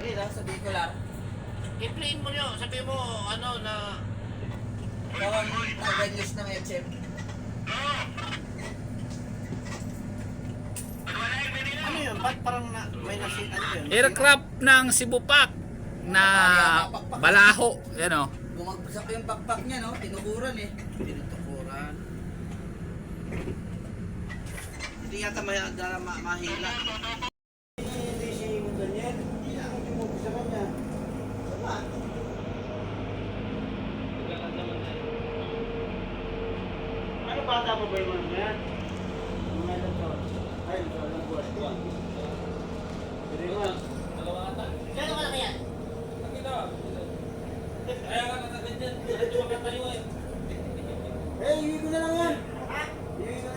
ano, sa Bicolar. I-play mo nyo. Sabi mo, ano, na... Tawag taga news ng HM. Ano yun? Ba't parang na, may nasi... Ano yun? Aircraft ng Cebu Pac na balaho. Yan o. Bumagsak yung backpack niya, no? Tinukuran eh. Tinutukuran. Hindi yata may ma mahila. Bata mo ba yung mga yan? Mga ilang taon? Ay, ilang buwan. Hindi mo. Kaya ka lang yan? Eh, iwi ko na lang yan. Ha? Iwi ko.